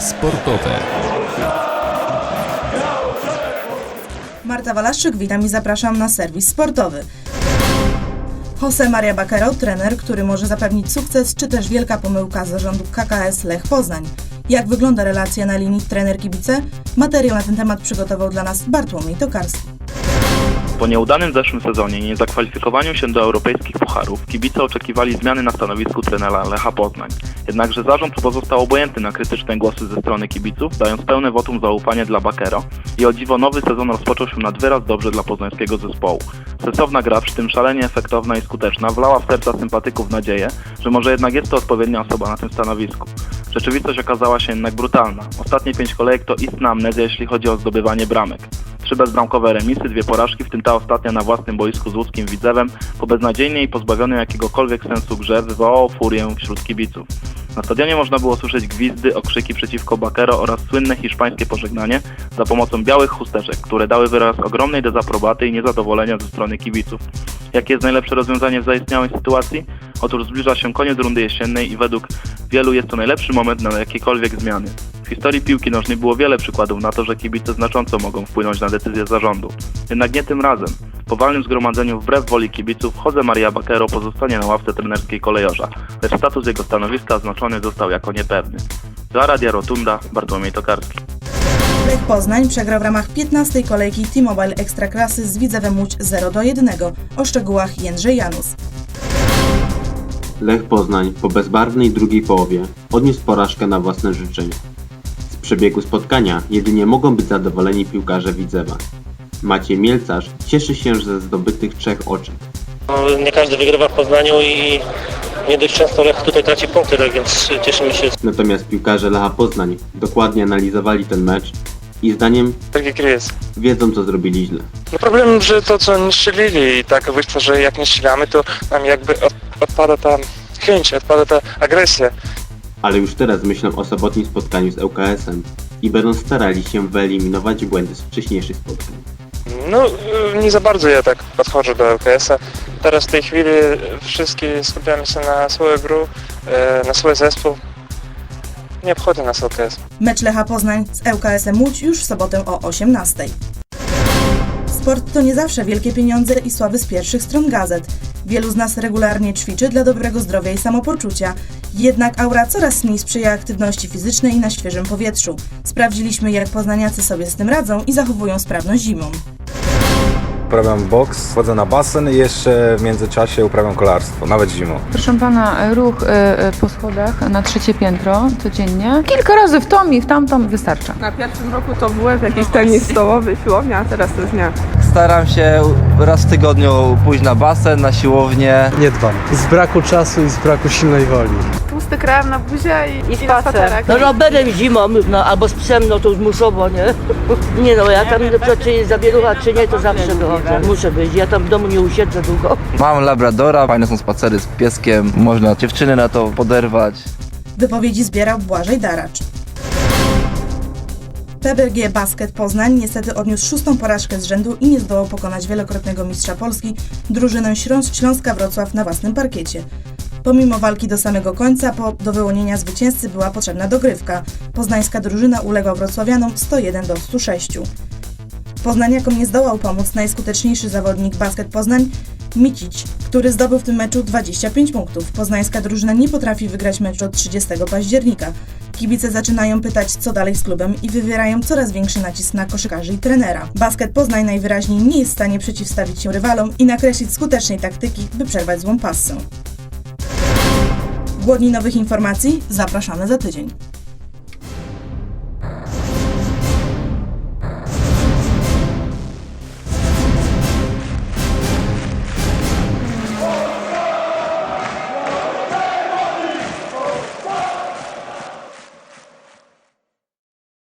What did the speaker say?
sportowe. Marta Walaszczyk, witam i zapraszam na serwis sportowy. Jose Maria Bakero, trener, który może zapewnić sukces, czy też wielka pomyłka zarządu KKS Lech Poznań. Jak wygląda relacja na linii trener-kibice? Materiał na ten temat przygotował dla nas Bartłomiej Tokarski. Po nieudanym zeszłym sezonie i niezakwalifikowaniu się do europejskich pucharów, kibice oczekiwali zmiany na stanowisku trenera Lecha Poznań. Jednakże zarząd pozostał obojętny na krytyczne głosy ze strony kibiców, dając pełne wotum zaufania dla Bakero i o dziwo nowy sezon rozpoczął się nad wyraz dobrze dla poznańskiego zespołu. Sensowna gra, przy tym szalenie efektowna i skuteczna, wlała w serca sympatyków nadzieję, że może jednak jest to odpowiednia osoba na tym stanowisku. Rzeczywistość okazała się jednak brutalna. Ostatnie pięć kolejek to istna amnezja, jeśli chodzi o zdobywanie bramek. Trzy bezbramkowe remisy, dwie porażki, w tym ta ostatnia na własnym boisku z łódzkim Widzewem, po beznadziejnej i pozbawionej jakiegokolwiek sensu grze wywołało furię wśród kibiców. Na stadionie można było słyszeć gwizdy, okrzyki przeciwko Bakero oraz słynne hiszpańskie pożegnanie za pomocą białych chusteczek, które dały wyraz ogromnej dezaprobaty i niezadowolenia ze strony kibiców. Jakie jest najlepsze rozwiązanie w zaistniałej sytuacji? Otóż zbliża się koniec rundy jesiennej i według wielu jest to najlepszy moment na jakiekolwiek zmiany. W historii piłki nożnej było wiele przykładów na to, że kibice znacząco mogą wpłynąć na decyzję zarządu. Jednak nie tym razem. Po walnym zgromadzeniu wbrew woli kibiców Jose Maria Bakero pozostanie na ławce trenerskiej kolejorza, lecz status jego stanowiska oznaczony został jako niepewny. Dla Radia Rotunda Bartłomiej Tokarski. Lech Poznań przegrał w ramach 15. kolejki T-Mobile Ekstraklasy z Widzewem Łódź 0 do 1. O szczegółach Jędrzej Janus. Lech Poznań po bezbarwnej drugiej połowie odniósł porażkę na własne życzenie. Z przebiegu spotkania jedynie mogą być zadowoleni piłkarze Widzewa. Maciej Mielcarz cieszy się ze zdobytych trzech oczek. No, nie każdy wygrywa w Poznaniu i nie dość często Lech tutaj traci punkty, tak więc cieszymy się. Natomiast piłkarze Lecha Poznań dokładnie analizowali ten mecz i zdaniem Tak jak jest. wiedzą co zrobili źle. No problem, że to co nie strzelili i tak wyszło, że jak nie strzelamy, to nam jakby od, odpada ta chęć, odpada ta agresja. Ale już teraz myślą o sobotnim spotkaniu z ŁKS-em i będą starali się wyeliminować błędy z wcześniejszych spotkań. No nie za bardzo ja tak podchodzę do LKS-a. Teraz w tej chwili wszystkie skupiamy się na swoją grę, e, na swój zespół. Nie obchodzi nas LKS. Mecz Lecha Poznań z ŁKS-em Łódź już w sobotę o 18. Sport to nie zawsze wielkie pieniądze i sławy z pierwszych stron gazet. Wielu z nas regularnie ćwiczy dla dobrego zdrowia i samopoczucia. Jednak aura coraz mniej sprzyja aktywności fizycznej na świeżym powietrzu. Sprawdziliśmy, jak poznaniacy sobie z tym radzą i zachowują sprawność zimą. Uprawiam boks, chodzę na basen i jeszcze w międzyczasie uprawiam kolarstwo, nawet zimą. Proszę pana, ruch y, y, po schodach na trzecie piętro codziennie. Kilka razy w tą i w tamtą wystarcza. Na pierwszym roku to byłem jakiś tenis stołowy, siłownia, a teraz to już nie. Staram się raz w tygodniu pójść na basen, na siłownię. Nie dbam. Z braku czasu i z braku silnej woli. Krem na buzie i, i, na spacerek. No rowerem zimą, no albo z psem, no to już musowo, nie? Nie no, ja tam przykład czy jest zawierucha, czy nie, to zawsze wychodzę. Muszę być, ja tam w domu nie usiedzę długo. Mam labradora, fajne są spacery z pieskiem, można dziewczyny na to poderwać. Wypowiedzi zbierał Błażej Daracz. PBG Basket Poznań niestety odniósł szóstą porażkę z rzędu i nie zdołał pokonać wielokrotnego mistrza Polski drużynę Śląs- Śląska Wrocław na własnym parkiecie. Pomimo walki do samego końca, po, do wyłonienia zwycięzcy była potrzebna dogrywka. Poznańska drużyna uległa wrocławianom 101 do 106. Poznaniakom nie zdołał pomóc najskuteczniejszy zawodnik Basket Poznań, Micić, który zdobył w tym meczu 25 punktów. Poznańska drużyna nie potrafi wygrać meczu od 30 października. Kibice zaczynają pytać, co dalej z klubem i wywierają coraz większy nacisk na koszykarzy i trenera. Basket Poznań najwyraźniej nie jest w stanie przeciwstawić się rywalom i nakreślić skutecznej taktyki, by przerwać złą passę. Głodni nowych informacji? Zapraszamy za tydzień.